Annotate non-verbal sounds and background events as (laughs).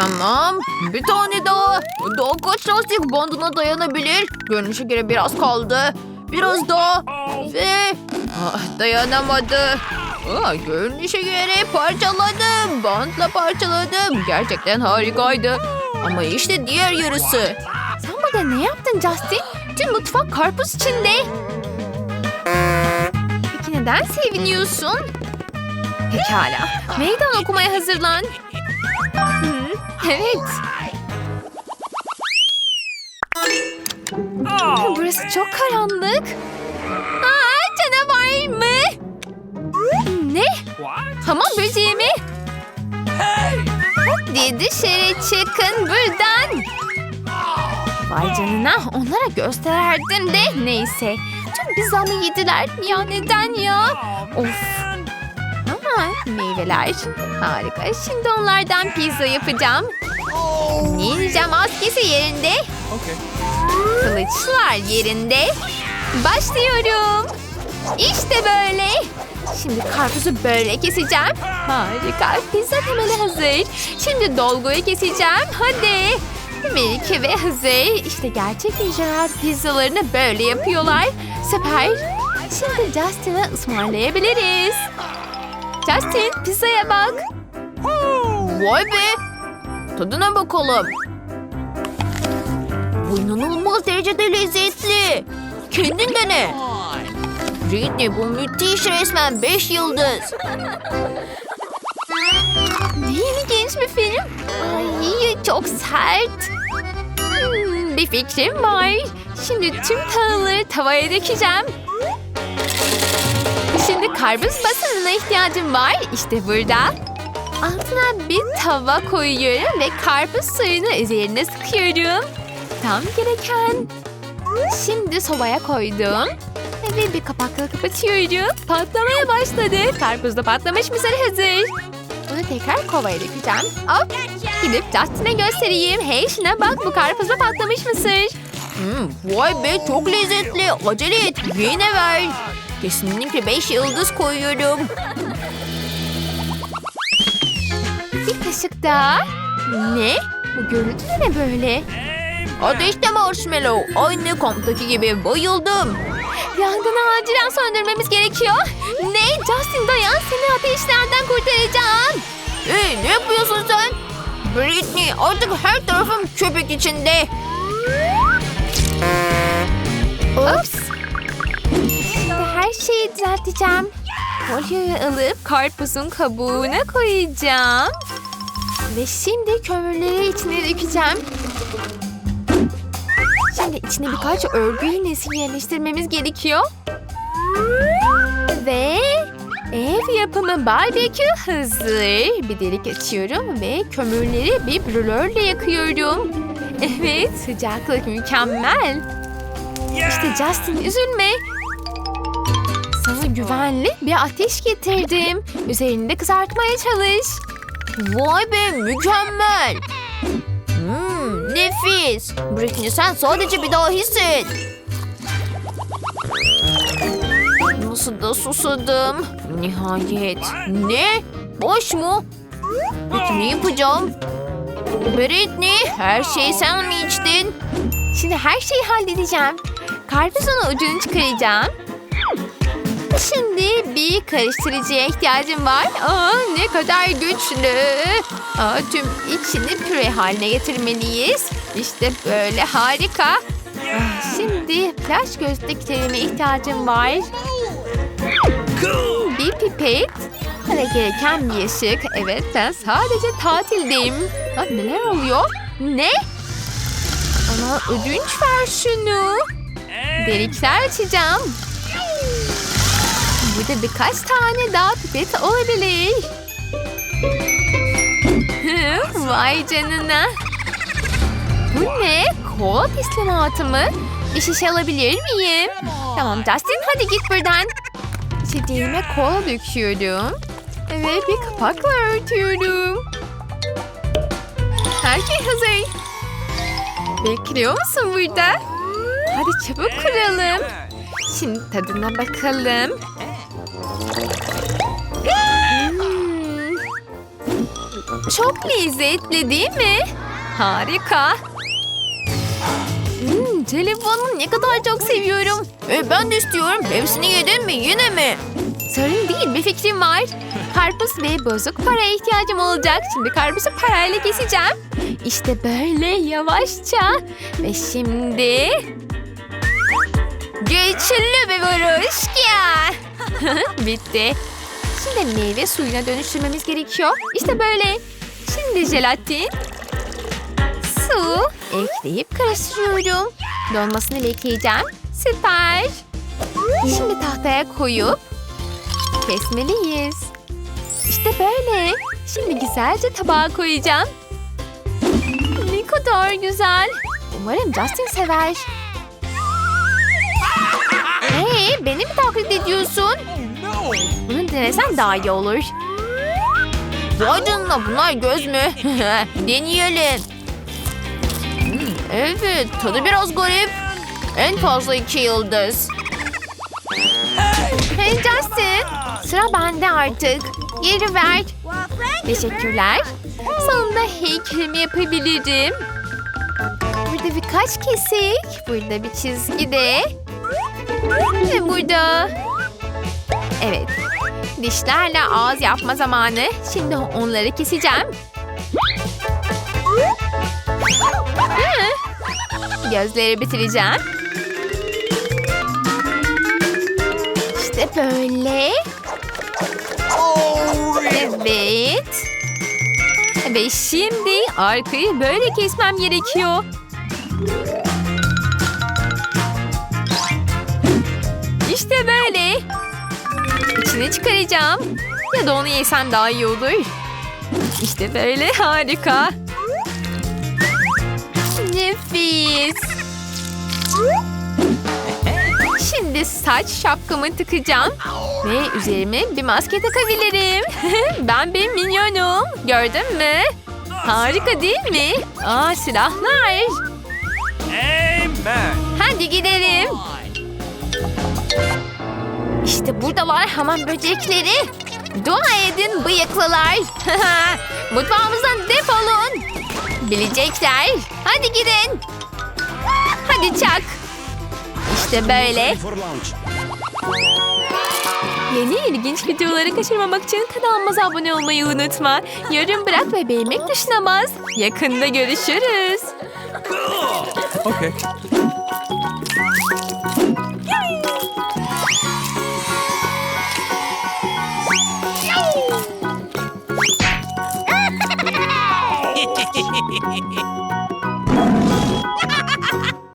Tamam. Bir tane daha. Daha kaç lastik bandına dayanabilir? Görünüşe göre biraz kaldı. Biraz daha. Ve ah, dayanamadı. Ah, görünüşe göre parçaladım. Bantla parçaladım. Gerçekten harikaydı. Ama işte diğer yarısı. Sen burada ne yaptın Justin? Tüm mutfak karpuz içinde. Peki neden seviniyorsun? Pekala. Meydan okumaya hazırlan. Evet. Burası çok karanlık. Aa, canavar mı? Ne? Hamam böceği mi? Hadi dışarı çıkın buradan. Vay canına onlara göstererdim de neyse. Tüm pizzamı yediler. Ya neden ya? Of. Ama meyveler. Harika. Şimdi onlardan pizza yapacağım. Ninja maskesi yerinde. Kılıçlar yerinde. Başlıyorum. İşte böyle. Şimdi karpuzu böyle keseceğim. Harika. Pizza temeli hazır. Şimdi dolguyu keseceğim. Hadi. Melike ve hazır. İşte gerçek ninjalar pizzalarını böyle yapıyorlar. Süper. Şimdi Justin'e ısmarlayabiliriz. Justin pizzaya bak. Vay be. Tadına bakalım. Bu inanılmaz derecede lezzetli. Kendin dene. Britney bu müthiş resmen 5 yıldız. Ne ilginç bir film. Ay çok sert. Hmm, bir fikrim var. Şimdi tüm tahılları tavaya dökeceğim. Şimdi karpuz basanına ihtiyacım var. İşte burada. Altına bir tava koyuyorum ve karpuz suyunu üzerine sıkıyorum. Tam gereken. Şimdi sobaya koydum. Ve bir kapakla kapatıyorum. Patlamaya başladı. Karpuz da patlamış mısır hazır. Bunu tekrar kovaya dökeceğim. Hop. Gidip Justin'e göstereyim. Hey şuna bak bu karpuzda patlamış mısır. Hmm, vay be çok lezzetli. Acele et yine ver. Kesinlikle 5 yıldız koyuyorum. Bir kaşık daha. Ne? Bu görüntü ne böyle? Ateşte marshmallow. Aynı kamptaki gibi bayıldım. Yangını acilen söndürmemiz gerekiyor. Ne? Justin dayan seni ateşlerden kurtaracağım. Hey ne yapıyorsun sen? Britney artık her tarafım köpük içinde. Ups. Her şeyi düzelteceğim. Folyoyu alıp karpuzun kabuğuna koyacağım. Ve şimdi kömürleri içine dökeceğim. Şimdi içine birkaç örgü iğnesi yerleştirmemiz gerekiyor. Ve ev yapımı barbekü hazır. Bir delik açıyorum ve kömürleri bir brülörle yakıyorum. Evet sıcaklık mükemmel. İşte Justin üzülme. Sana güvenli bir ateş getirdim. Üzerinde kızartmaya çalış. Vay be mükemmel. Hmm, nefis. Britney sen sadece bir daha hisset. Nasıl da susadım. Nihayet. Ne? Boş mu? Peki ne yapacağım? Britney her şeyi sen mi içtin? Şimdi her şeyi halledeceğim. Karpuzun ucunu çıkaracağım. Şimdi bir karıştırıcıya ihtiyacım var. Aa, ne kadar güçlü. Aa, tüm içini püre haline getirmeliyiz. İşte böyle harika. Ah, Şimdi flash gözlüklerime ihtiyacım var. Bir pipet ve gereken bir ışık. Evet ben sadece tatildeyim. Aa, neler oluyor? Ne? Bana ödünç ver şunu. Delikler açacağım. Burada birkaç tane daha pipet olabilir. Vay canına. Bu ne? Kola teslimatı mı? Bir şişe alabilir miyim? Tamam Justin hadi git buradan. İçeceğime kola döküyorum. Ve bir kapakla örtüyorum. Her şey hazır. Bekliyor musun burada? Hadi çabuk kuralım. Şimdi tadına bakalım. Çok lezzetli değil mi? Harika. Hmm, telefonu ne kadar çok seviyorum. E, ben de istiyorum. Hepsini yedin mi? Yine mi? Sorun değil bir fikrim var. Karpuz ve bozuk paraya ihtiyacım olacak. Şimdi karpuzu parayla keseceğim. İşte böyle yavaşça. Ve şimdi... Güçlü bir vuruş ya. (laughs) Bitti. Şimdi meyve suyuna dönüştürmemiz gerekiyor. İşte böyle. Şimdi jelatin. Su ekleyip karıştırıyorum. Donmasını bekleyeceğim. Süper. Şimdi tahtaya koyup kesmeliyiz. İşte böyle. Şimdi güzelce tabağa koyacağım. Ne kadar güzel. Umarım Justin sever. Hey, beni mi taklit ediyorsun? Bunu denesen daha iyi olur. Vay canına bunlar göz mü? (laughs) Deneyelim. Hmm, evet tadı biraz garip. En fazla iki yıldız. Hey Justin, sıra bende artık. Geri ver. Teşekkürler. Sonunda heykelimi yapabilirim. Burada birkaç kesik. Burada bir çizgi de. Ve burada. Evet. Dişlerle ağız yapma zamanı. Şimdi onları keseceğim. Gözleri bitireceğim. İşte böyle. Evet. Ve şimdi arkayı böyle kesmem gerekiyor. İçini çıkaracağım. Ya da onu yesem daha iyi olur. İşte böyle harika. Nefis. Şimdi saç şapkamı tıkacağım. Ve üzerime bir maske takabilirim. (laughs) ben bir minyonum. Gördün mü? Harika değil mi? Aa silahlar. Amen. Hadi gidelim. İşte buradalar hamam böcekleri. Dua edin bıyıklılar. (laughs) Mutfağımızdan defolun. Bilecekler. Hadi gidin. Hadi çak. İşte böyle. Yeni ilginç videoları kaçırmamak için kanalımıza abone olmayı unutma. Yorum bırak ve beğenmek bas. Yakında görüşürüz. Okay.